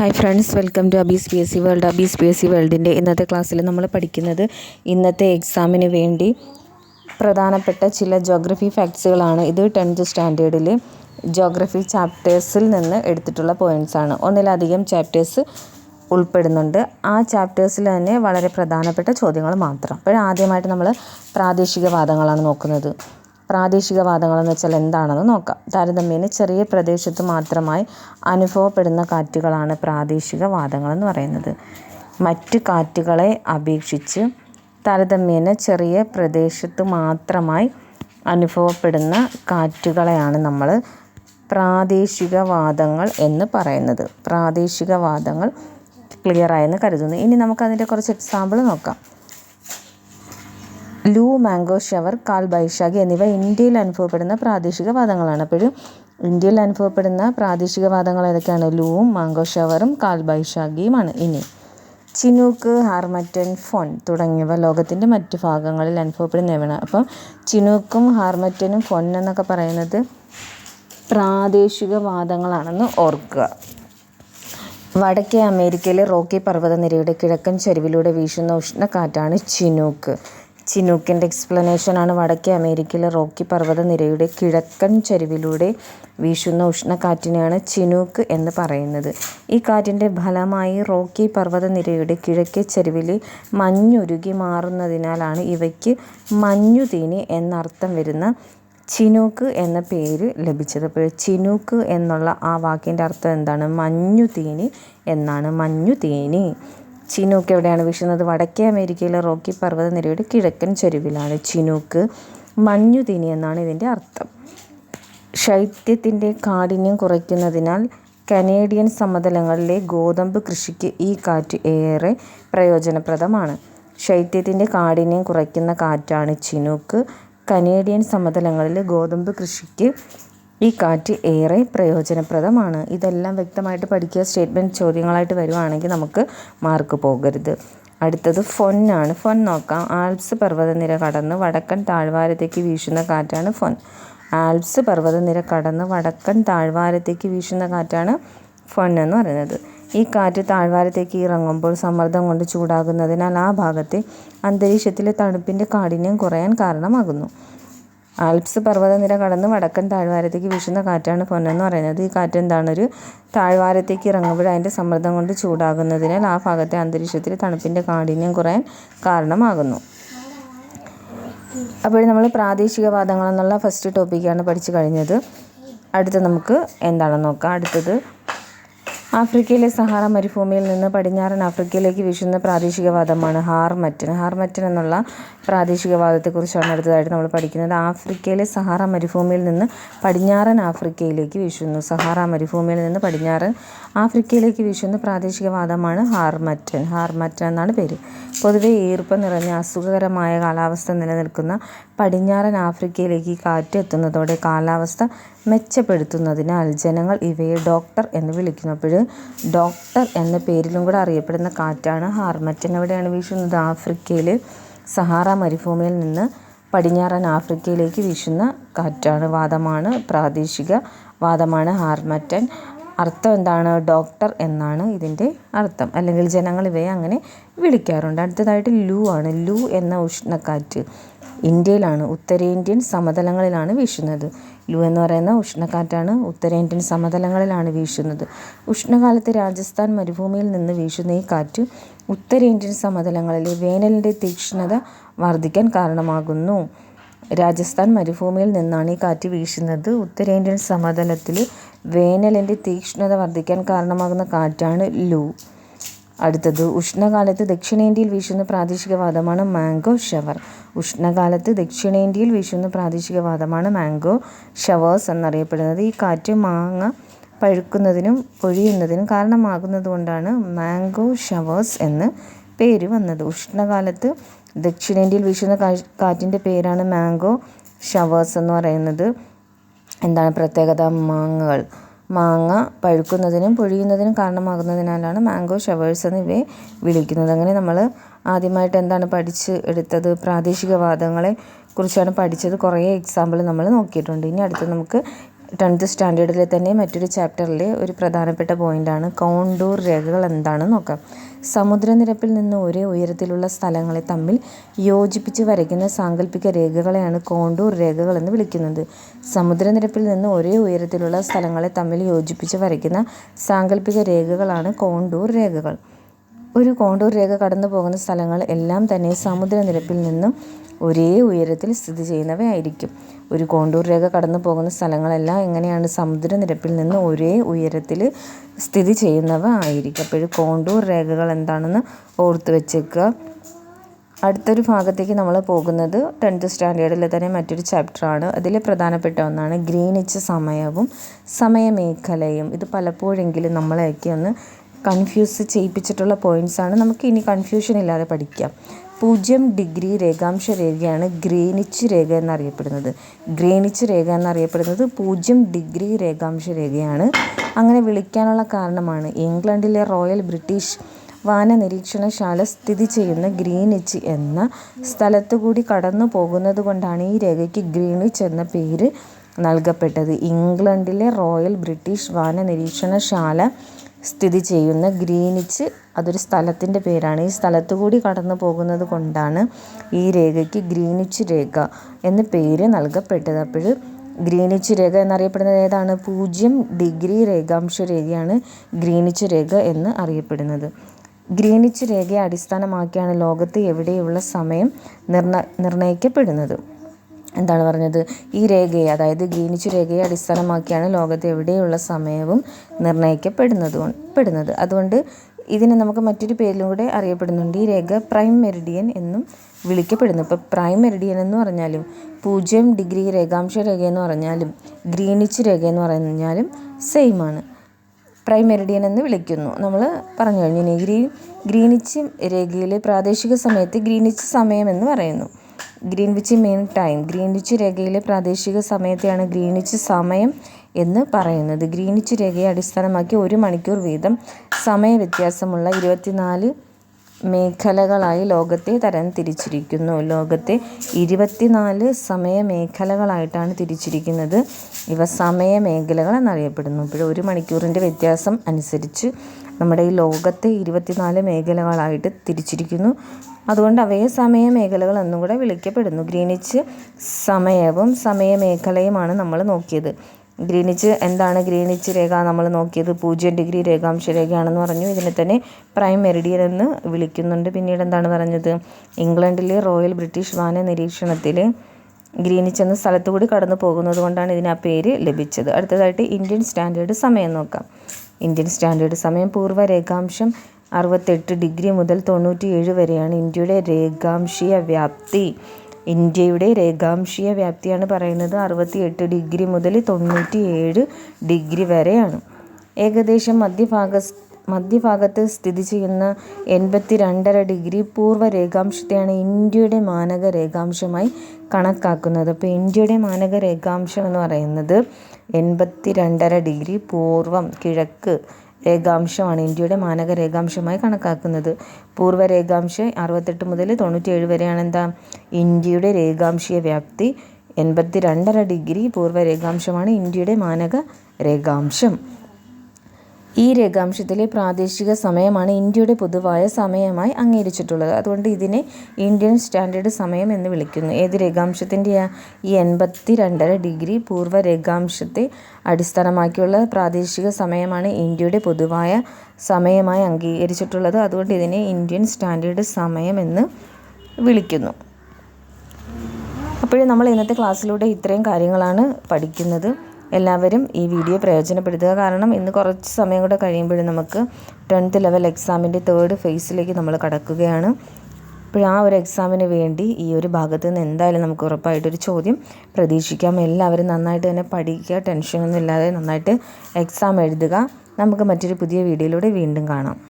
Hi friends welcome to Abees P S C world Abees P S C വേൾഡിന്റെ ഇന്നത്തെ ക്ലാസ്സിൽ നമ്മൾ പഠിക്കുന്നത് ഇന്നത്തെ എക്സാമിന് വേണ്ടി പ്രധാനപ്പെട്ട ചില ജോഗ്രഫി ഫാക്ട്സുകളാണ് ഇത് ടെൻത്ത് സ്റ്റാൻഡേർഡിൽ ജോഗ്രഫി ചാപ്റ്റേഴ്സിൽ നിന്ന് എടുത്തിട്ടുള്ള ആണ്. ഒന്നിലധികം ചാപ്റ്റേഴ്സ് ഉൾപ്പെടുന്നുണ്ട്. ആ ചാപ്റ്റേഴ്സിൽ തന്നെ വളരെ പ്രധാനപ്പെട്ട ചോദ്യങ്ങൾ മാത്രം. അപ്പോൾ ആദ്യമായിട്ട് നമ്മൾ പ്രാദേശികവാദങ്ങളാണ് നോക്കുന്നത്. പ്രാദേശികവാദങ്ങളെന്ന് വെച്ചാൽ എന്താണെന്ന് നോക്കാം. താരതമ്യേന ചെറിയ പ്രദേശത്ത് മാത്രമായി അനുഭവപ്പെടുന്ന കാറ്റുകളാണ് പ്രാദേശിക പ്രാദേശികവാദങ്ങളെന്ന് പറയുന്നത്. മറ്റ് കാറ്റുകളെ അപേക്ഷിച്ച് താരതമ്യേന ചെറിയ പ്രദേശത്ത് മാത്രമായി അനുഭവപ്പെടുന്ന കാറ്റുകളെയാണ് നമ്മൾ പ്രാദേശിക വാദങ്ങൾ എന്ന് പറയുന്നത്. ക്ലിയർ ആയെന്ന് കരുതുന്നു. ഇനി നമുക്കതിന്റെ കുറച്ച് എക്സാമ്പിൾ നോക്കാം. ലൂ മാംഗോ ഷവർ കാൽ ബൈശാഖി എന്നിവ ഇന്ത്യയിൽ അനുഭവപ്പെടുന്ന പ്രാദേശിക വാദങ്ങളാണ്. അപ്പോഴും ഇന്ത്യയിൽ അനുഭവപ്പെടുന്ന പ്രാദേശിക വാദങ്ങൾ ഏതൊക്കെയാണ്? ലൂവും മാംഗോ ഷവറും കാൽ ബൈശാഖിയുമാണ്. ഇനി ചിനൂക്ക് ഹാർമറ്റൻ ഫോൺ തുടങ്ങിയവ ലോകത്തിന്റെ മറ്റു ഭാഗങ്ങളിൽ അനുഭവപ്പെടുന്നവയാണ്. അപ്പം ചിനൂക്കും ഹാർമറ്റനും ഫോൺ എന്നൊക്കെ പറയുന്നത് പ്രാദേശിക വാദങ്ങളാണെന്ന് ഓർക്കുക. വടക്കേ അമേരിക്കയിലെ റോക്കി പർവതനിരയുടെ കിഴക്കൻ ചരിവിലൂടെ വീശുന്ന ഉഷ്ണക്കാറ്റാണ് ചിനൂക്ക്. ചിനൂക്കിന്റെ എക്സ്പ്ലനേഷനാണ് വടക്കേ അമേരിക്കയിലെ റോക്കി പർവതനിരയുടെ കിഴക്കൻ ചരിവിലൂടെ വീശുന്ന ഉഷ്ണക്കാറ്റിനെയാണ് ചിനൂക്ക് എന്ന് പറയുന്നത്. ഈ കാറ്റിന്റെ ഫലമായി റോക്കി പർവതനിരയുടെ കിഴക്കേ ചരിവിൽ മഞ്ഞുരുകി മാറുന്നതിനാലാണ് ഇവയ്ക്ക് മഞ്ഞുതീനി എന്നർത്ഥം വരുന്ന ചിനൂക്ക് എന്ന പേര് ലഭിച്ചത്. അപ്പോൾ ചിനൂക്ക് എന്നുള്ള ആ വാക്കിന്റെ അർത്ഥം എന്താണ്? മഞ്ഞുതീനി എന്നാണ്. മഞ്ഞുതീനി. ചിനൂക്ക് എവിടെയാണ് വീശുന്നത്? വടക്കേ അമേരിക്കയിലെ റോക്കി പർവതനിരയുടെ കിഴക്കൻ ചരിവിലാണ് ചിനൂക്ക് മഞ്ഞുതിനി എന്നാണ് ഇതിന്റെ അർത്ഥം. ശൈത്യത്തിന്റെ കാഠിന്യം കുറയ്ക്കുന്നതിനാൽ കനേഡിയൻ സമതലങ്ങളിലെ ഗോതമ്പ് കൃഷിക്ക് ഈ കാറ്റ് ഏറെ പ്രയോജനപ്രദമാണ്. ശൈത്യത്തിന്റെ കാഠിന്യം കുറയ്ക്കുന്ന കാറ്റാണ് ചിനൂക്ക്. കനേഡിയൻ സമതലങ്ങളിലെ ഗോതമ്പ് കൃഷിക്ക് ഈ കാറ്റ് ഏറെ പ്രയോജനപ്രദമാണ്. ഇതെല്ലാം വ്യക്തമായിട്ട് പഠിക്കുക സ്റ്റേറ്റ്മെന്റ് ചോദ്യങ്ങളായിട്ട് വരുവാണെങ്കിൽ നമുക്ക് മാർക്ക് പോകരുത്. അടുത്തത് ഫൊന്നാണ് ഫൊൻ നോക്കാം. ആൽപ്സ് പർവതനിര കടന്ന് വടക്കൻ താഴ്വാരത്തേക്ക് വീശുന്ന കാറ്റാണ് ഫൊൻ. ആൽപ്സ് പർവതനിര കടന്ന് വടക്കൻ താഴ്വാരത്തേക്ക് വീശുന്ന കാറ്റാണ് ഫൊൻ എന്ന് പറയുന്നത്. ഈ കാറ്റ് താഴ്വാരത്തേക്ക് ഇറങ്ങുമ്പോൾ സമ്മർദ്ദം കൊണ്ട് ചൂടാകുന്നതിനാൽ ആ ഭാഗത്തെ അന്തരീക്ഷത്തിലെ തണുപ്പിന്റെ കാഠിന്യം കുറയാൻ കാരണമാകുന്നു. ആൽപ്സ് പർവതനിര കടന്ന് വടക്കൻ താഴ്വാരത്തേക്ക് വീശുന്ന കാറ്റാണ് പൊന്നെന്ന് പറയുന്നത്. ഈ കാറ്റ് എന്താണ് ഒരു താഴ്വാരത്തേക്ക് ഇറങ്ങുമ്പോൾ അതിന്റെ സമ്മർദ്ദം കൊണ്ട് ചൂടാകുന്നതിനാൽ ആ ഭാഗത്തെ അന്തരീക്ഷത്തിൽ തണുപ്പിന്റെ കാഠിന്യം കുറയാൻ കാരണമാകുന്നു. അപ്പോൾ നമ്മൾ പ്രാദേശികവാദങ്ങൾ എന്നുള്ള ഫസ്റ്റ് ടോപ്പിക്കാണ് പഠിച്ചു കഴിഞ്ഞത്. അടുത്ത നമുക്ക് എന്താണെന്ന് നോക്കാം. അടുത്തത് ആഫ്രിക്കയിലെ സഹാറ മരുഭൂമിയിൽ നിന്ന് പടിഞ്ഞാറൻ ആഫ്രിക്കയിലേക്ക് വീശുന്ന പ്രാദേശികവാദമാണ് ഹാർമറ്റൻ. ഹാർമറ്റൻ എന്നുള്ള പ്രാദേശികവാദത്തെക്കുറിച്ചാണ് അടുത്തതായിട്ട് നമ്മൾ പഠിക്കുന്നത്. ആഫ്രിക്കയിലെ സഹാറ മരുഭൂമിയിൽ നിന്ന് പടിഞ്ഞാറൻ ആഫ്രിക്കയിലേക്ക് വീശുന്നു. സഹാറ മരുഭൂമിയിൽ നിന്ന് പടിഞ്ഞാറൻ ആഫ്രിക്കയിലേക്ക് വീശുന്ന പ്രാദേശികവാദമാണ് ഹാർമറ്റൻ. ഹാർമറ്റൻ എന്നാണ് പേര്. പൊതുവെ ഈർപ്പം നിറഞ്ഞ അസുഖകരമായ കാലാവസ്ഥ നിലനിൽക്കുന്ന പടിഞ്ഞാറൻ ആഫ്രിക്കയിലേക്ക് കാറ്റ് എത്തുന്നതോടെ കാലാവസ്ഥ മെച്ചപ്പെടുത്തുന്നതിനാൽ ജനങ്ങൾ ഇവയെ ഡോക്ടർ എന്ന് വിളിക്കുന്നു അപ്പോൾ ഡോക്ടർ എന്ന പേരിലും കൂടെ അറിയപ്പെടുന്ന കാറ്റാണ് ഹാർമറ്റൻ. എവിടെയാണ് വീശുന്നത് ആഫ്രിക്കയിൽ സഹാറ മരുഭൂമിയിൽ നിന്ന് പടിഞ്ഞാറൻ ആഫ്രിക്കയിലേക്ക് വീശുന്ന കാറ്റാണ്. വാദമാണ് പ്രാദേശിക വാദമാണ് ഹാർമറ്റൻ. അർത്ഥം എന്താണ്? ഡോക്ടർ എന്നാണ് ഇതിന്റെ അർത്ഥം. അല്ലെങ്കിൽ ജനങ്ങൾ ഇവയെ അങ്ങനെ വിളിക്കാറുണ്ട്. അടുത്തതായിട്ട് ലൂ ആണ്. ലൂ എന്ന ഉഷ്ണക്കാറ്റ്. ഇന്ത്യയിലാണ് ഉത്തരേന്ത്യൻ സമതലങ്ങളിലാണ് വീശുന്നത്. ലു എന്ന് പറയുന്ന ഉഷ്ണക്കാറ്റാണ് ഉത്തരേന്ത്യൻ സമതലങ്ങളിലാണ് വീശുന്നത്. ഉഷ്ണകാലത്ത് രാജസ്ഥാൻ മരുഭൂമിയിൽ നിന്ന് വീശുന്ന ഈ കാറ്റ് ഉത്തരേന്ത്യൻ സമതലങ്ങളിലെ വേനലിന്റെ തീക്ഷ്ണത വർദ്ധിക്കാൻ കാരണമാകുന്നു. രാജസ്ഥാൻ മരുഭൂമിയിൽ നിന്നാണ് ഈ കാറ്റ് വീശുന്നത്. ഉത്തരേന്ത്യൻ സമതലത്തിൽ വേനലിന്റെ തീക്ഷ്ണത വർദ്ധിക്കാൻ കാരണമാകുന്ന കാറ്റാണ് ലൂ. അടുത്തത് ഉഷ്ണകാലത്ത് ദക്ഷിണേന്ത്യയിൽ വീശുന്ന പ്രാദേശിക വാദമാണ് മാംഗോ ഷവർ. ഉഷ്ണകാലത്ത് ദക്ഷിണേന്ത്യയിൽ വീശുന്ന പ്രാദേശിക വാദമാണ് മാംഗോ ഷവേഴ്സ് എന്നറിയപ്പെടുന്നത്. ഈ കാറ്റ് മാങ്ങ പഴുക്കുന്നതിനും പൊഴിയുന്നതിനും കാരണമാകുന്നതുകൊണ്ടാണ് മാംഗോ ഷവേഴ്സ് എന്ന് പേര് വന്നത്. ഉഷ്ണകാലത്ത് ദക്ഷിണേന്ത്യയിൽ വീശുന്ന കാറ്റിന്റെ പേരാണ് മാംഗോ ഷവേഴ്സ് എന്ന് പറയുന്നത്. എന്താണ് പ്രത്യേകത? മാങ്ങകൾ. മാങ്ങ പഴുക്കുന്നതിനും പൊഴിയുന്നതിനും കാരണമാകുന്നതിനാലാണ് മാംഗോ ഷവേഴ്സ് എന്ന് ഇവയെ വിളിക്കുന്നത്. അങ്ങനെ നമ്മൾ ആദ്യമായിട്ട് എന്താണ് പഠിച്ച് എടുത്തത്? പ്രാദേശികവാദങ്ങളെ കുറിച്ചാണ് പഠിച്ചത്. കുറേ എക്സാമ്പിൾ നമ്മൾ നോക്കിയിട്ടുണ്ട്. ഇനി അടുത്ത് നമുക്ക് ടെൻത്ത് സ്റ്റാൻഡേർഡിലെ തന്നെ മറ്റൊരു ചാപ്റ്ററിലെ ഒരു പ്രധാനപ്പെട്ട പോയിന്റാണ് കൗണ്ടൂർ രേഖകൾ എന്താണെന്ന് നോക്കാം. സമുദ്രനിരപ്പിൽ നിന്ന് ഒരേ ഉയരത്തിലുള്ള സ്ഥലങ്ങളെ തമ്മിൽ യോജിപ്പിച്ച് വരയ്ക്കുന്ന സാങ്കല്പിക രേഖകളെയാണ് കോണ്ടൂർ രേഖകൾ എന്ന് വിളിക്കുന്നത്. സമുദ്രനിരപ്പിൽ നിന്ന് ഒരേ ഉയരത്തിലുള്ള സ്ഥലങ്ങളെ തമ്മിൽ യോജിപ്പിച്ച് വരയ്ക്കുന്ന സാങ്കല്പിക രേഖകളാണ് കോണ്ടൂർ രേഖകൾ. ഒരു കോണ്ടൂർ രേഖ കടന്നു പോകുന്ന സ്ഥലങ്ങൾ എല്ലാം തന്നെ സമുദ്രനിരപ്പിൽ നിന്നും ഒരേ ഉയരത്തിൽ സ്ഥിതി ചെയ്യുന്നവയായിരിക്കും. ഒരു കോണ്ടൂർ രേഖ കടന്നു പോകുന്ന സ്ഥലങ്ങളെല്ലാം എങ്ങനെയാണ് സമുദ്രനിരപ്പിൽ നിന്ന് ഒരേ ഉയരത്തിൽ സ്ഥിതി ചെയ്യുന്നവ ആയിരിക്കും. അപ്പോൾ കോണ്ടൂർ രേഖകൾ എന്താണെന്ന് ഓർത്ത് വെച്ചേക്കുക. അടുത്തൊരു ഭാഗത്തേക്ക് നമ്മൾ പോകുന്നത് ടെൻത്ത് സ്റ്റാൻഡേർഡിലെ തന്നെ മറ്റൊരു ചാപ്റ്ററാണ്. അതിൽ പ്രധാനപ്പെട്ട ഒന്നാണ് ഗ്രീനിച്ച് സമയവും സമയമേഖലയും. ഇത് പലപ്പോഴെങ്കിലും നമ്മളെയൊക്കെ ഒന്ന് കൺഫ്യൂസ് ചെയ്യിപ്പിച്ചിട്ടുള്ള പോയിന്റ്സാണ് നമുക്ക് ഇനി കൺഫ്യൂഷൻ ഇല്ലാതെ പഠിക്കാം. പൂജ്യം ഡിഗ്രി രേഖാംശ രേഖയാണ് ഗ്രേനിച്ച് രേഖ എന്നറിയപ്പെടുന്നത്. ഗ്രേനിച്ച് രേഖ എന്നറിയപ്പെടുന്നത് പൂജ്യം ഡിഗ്രി രേഖാംശ രേഖയാണ്. അങ്ങനെ വിളിക്കാനുള്ള കാരണമാണ് ഇംഗ്ലണ്ടിലെ റോയൽ ബ്രിട്ടീഷ് വാന നിരീക്ഷണശാല സ്ഥിതി ചെയ്യുന്ന ഗ്രീനിച്ച് എന്ന സ്ഥലത്തുകൂടി കടന്നു പോകുന്നത് കൊണ്ടാണ് ഈ രേഖയ്ക്ക് ഗ്രീനിച്ച് എന്ന പേര് നൽകപ്പെട്ടത്. ഇംഗ്ലണ്ടിലെ റോയൽ ബ്രിട്ടീഷ് വാന നിരീക്ഷണശാല സ്ഥിതി ചെയ്യുന്ന ഗ്രീനിച്ച് അതൊരു സ്ഥലത്തിന്റെ പേരാണ്. ഈ സ്ഥലത്തു കൂടി കടന്നു പോകുന്നത് കൊണ്ടാണ് ഈ രേഖയ്ക്ക് ഗ്രീനിച്ച് രേഖ എന്ന പേര് നൽകപ്പെട്ടത്. അപ്പോൾ ഗ്രീനിച്ച് രേഖ എന്നറിയപ്പെടുന്നത് ഏതാണ്? പൂജ്യം ഡിഗ്രി രേഖാംശ രേഖയാണ് ഗ്രീനിച്ച് രേഖ എന്ന് അറിയപ്പെടുന്നത്. ഗ്രീനിച്ച് രേഖയെ അടിസ്ഥാനമാക്കിയാണ് ലോകത്ത് എവിടെയുള്ള സമയം നിർണ നിർണയിക്കപ്പെടുന്നത് എന്താണ് പറഞ്ഞത്? ഈ രേഖയെ അതായത് ഗ്രീനിച്ച് രേഖയെ അടിസ്ഥാനമാക്കിയാണ് ലോകത്ത് എവിടെയുള്ള സമയവും നിർണയിക്കപ്പെടുന്നത് പെടുന്നത്. അതുകൊണ്ട് ഇതിനെ നമുക്ക് മറ്റൊരു പേരിലും കൂടെ അറിയപ്പെടുന്നുണ്ട്. ഈ രേഖ പ്രൈം മെറിഡിയൻ എന്നും വിളിക്കപ്പെടുന്നു. ഇപ്പോൾ പ്രൈം മെറിഡിയൻ എന്ന് പറഞ്ഞാലും പൂജ്യം ഡിഗ്രി രേഖാംശ രേഖ എന്ന് പറഞ്ഞാലും ഗ്രീനിച്ച് രേഖ എന്ന് പറഞ്ഞാലും സെയിം ആണ് പ്രൈം മെറിഡിയൻ എന്ന് വിളിക്കുന്നു. നമ്മൾ പറഞ്ഞു കഴിഞ്ഞു ഗ്രീൻ ഗ്രീനിച്ച് രേഖയിലെ പ്രാദേശിക സമയത്ത് ഗ്രീനിച്ച് സമയം എന്ന് പറയുന്നു. ഗ്രീൻവിച്ച് മെയിൻ ടൈം ഗ്രീൻവിച്ച് രേഖയിലെ പ്രാദേശിക സമയത്തെയാണ് ഗ്രീനിച്ച് സമയം എന്ന് പറയുന്നത്. ഗ്രീനിച്ച് രേഖയെ അടിസ്ഥാനമാക്കി ഒരു മണിക്കൂർ വീതം സമയ വ്യത്യാസമുള്ള ഇരുപത്തിനാല് മേഖലകളായി ലോകത്തെ തരം തിരിച്ചിരിക്കുന്നു ലോകത്തെ ഇരുപത്തിനാല് സമയ മേഖലകളായിട്ടാണ് തിരിച്ചിരിക്കുന്നത്. ഇവ സമയ മേഖലകൾ എന്നറിയപ്പെടുന്നു ഇപ്പോൾ ഒരു മണിക്കൂറിന്റെ വ്യത്യാസം അനുസരിച്ച് നമ്മുടെ ഈ ലോകത്തെ ഇരുപത്തിനാല് മേഖലകളായിട്ട് തിരിച്ചിരിക്കുന്നു. അതുകൊണ്ട് അവയെ സമയ മേഖലകൾ എന്നും കൂടെ വിളിക്കപ്പെടുന്നു. ഗ്രീനിച്ച് സമയവും സമയമേഖലയുമാണ് നമ്മൾ നോക്കിയത്. ഗ്രീനിച്ച് എന്താണ്? ഗ്രീനിച്ച് രേഖ നമ്മൾ നോക്കിയത്. പൂജ്യം ഡിഗ്രി രേഖാംശ രേഖയാണെന്ന് പറഞ്ഞു. ഇതിനെ തന്നെ പ്രൈം മെറിഡിയൻ എന്ന് വിളിക്കുന്നുണ്ട്. പിന്നീട് എന്താണ് പറഞ്ഞത്? ഇംഗ്ലണ്ടിലെ റോയൽ ബ്രിട്ടീഷ് വാന നിരീക്ഷണത്തിൽ ഗ്രീനിച്ച് എന്ന സ്ഥലത്തുകൂടി കടന്നു പോകുന്നത് കൊണ്ടാണ് ഇതിന് ആ പേര് ലഭിച്ചത്. അടുത്തതായിട്ട് ഇന്ത്യൻ സ്റ്റാൻഡേർഡ് സമയം നോക്കാം. ഇന്ത്യൻ സ്റ്റാൻഡേർഡ് സമയം പൂർവ രേഖാംശം അറുപത്തെട്ട് ഡിഗ്രി മുതൽ തൊണ്ണൂറ്റിയേഴ് വരെയാണ് ഇന്ത്യയുടെ രേഖാംശീയ വ്യാപ്തി. ഇന്ത്യയുടെ രേഖാംശീയ വ്യാപ്തിയാണ് പറയുന്നത് അറുപത്തിയെട്ട് ഡിഗ്രി മുതൽ തൊണ്ണൂറ്റി ഏഴ് ഡിഗ്രി വരെയാണ്. ഏകദേശം മധ്യഭാഗ മധ്യഭാഗത്ത് സ്ഥിതി ചെയ്യുന്ന എൺപത്തി രണ്ടര ഡിഗ്രി പൂർവ രേഖാംശത്തെയാണ് ഇന്ത്യയുടെ മാനക രേഖാംശമായി കണക്കാക്കുന്നത്. അപ്പോൾ ഇന്ത്യയുടെ മാനക രേഖാംശം എന്ന് പറയുന്നത് എൺപത്തി രണ്ടര ഡിഗ്രി പൂർവം കിഴക്ക് രേഖാംശമാണ് ഇന്ത്യയുടെ മാനക രേഖാംശമായി കണക്കാക്കുന്നത്. പൂർവ രേഖാംശം അറുപത്തെട്ട് മുതൽ തൊണ്ണൂറ്റിയേഴ് വരെയാണ് എന്താ? ഇന്ത്യയുടെ രേഖാംശീയ വ്യാപ്തി എൺപത്തി രണ്ടര ഡിഗ്രി പൂർവ രേഖാംശമാണ് ഇന്ത്യയുടെ മാനക രേഖാംശം ഈ രേഖാംശത്തിലെ പ്രാദേശിക സമയമാണ് ഇന്ത്യയുടെ പൊതുവായ സമയമായി അംഗീകരിച്ചിട്ടുള്ളത്. അതുകൊണ്ട് ഇതിനെ ഇന്ത്യൻ സ്റ്റാൻഡേർഡ് സമയം എന്ന് വിളിക്കുന്നു. ഏത് രേഖാംശത്തിന്റെ ഈ എൺപത്തി രണ്ടര ഡിഗ്രി പൂർവ രേഖാംശത്തെ അടിസ്ഥാനമാക്കിയുള്ള പ്രാദേശിക സമയമാണ് ഇന്ത്യയുടെ പൊതുവായ സമയമായി അംഗീകരിച്ചിട്ടുള്ളത്. അതുകൊണ്ട് ഇതിനെ ഇന്ത്യൻ സ്റ്റാൻഡേർഡ് സമയം എന്ന് വിളിക്കുന്നു. അപ്പോഴും നമ്മൾ ഇന്നത്തെ ക്ലാസ്സിലൂടെ ഇത്രയും കാര്യങ്ങളാണ് പഠിക്കുന്നത്. എല്ലാവരും ഈ വീഡിയോ പ്രയോജനപ്പെടുത്തുക. കാരണം ഇന്ന് കുറച്ച് സമയം കൂടെ കഴിയുമ്പോഴും നമുക്ക് ടെൻത്ത് ലെവൽ എക്സാമിന്റെ തേർഡ് ഫേസിലേക്ക് നമ്മൾ കടക്കുകയാണ്. അപ്പോൾ ആ ഒരു എക്സാമിന് വേണ്ടി ഈ ഒരു ഭാഗത്ത് നിന്ന് എന്തായാലും നമുക്ക് ഉറപ്പായിട്ടൊരു ചോദ്യം പ്രതീക്ഷിക്കാം. എല്ലാവരും നന്നായിട്ട് തന്നെ പഠിക്കുക ടെൻഷനൊന്നും ഇല്ലാതെ നന്നായിട്ട് എക്സാം എഴുതുക. നമുക്ക് മറ്റൊരു പുതിയ വീഡിയോയിലൂടെ വീണ്ടും കാണാം.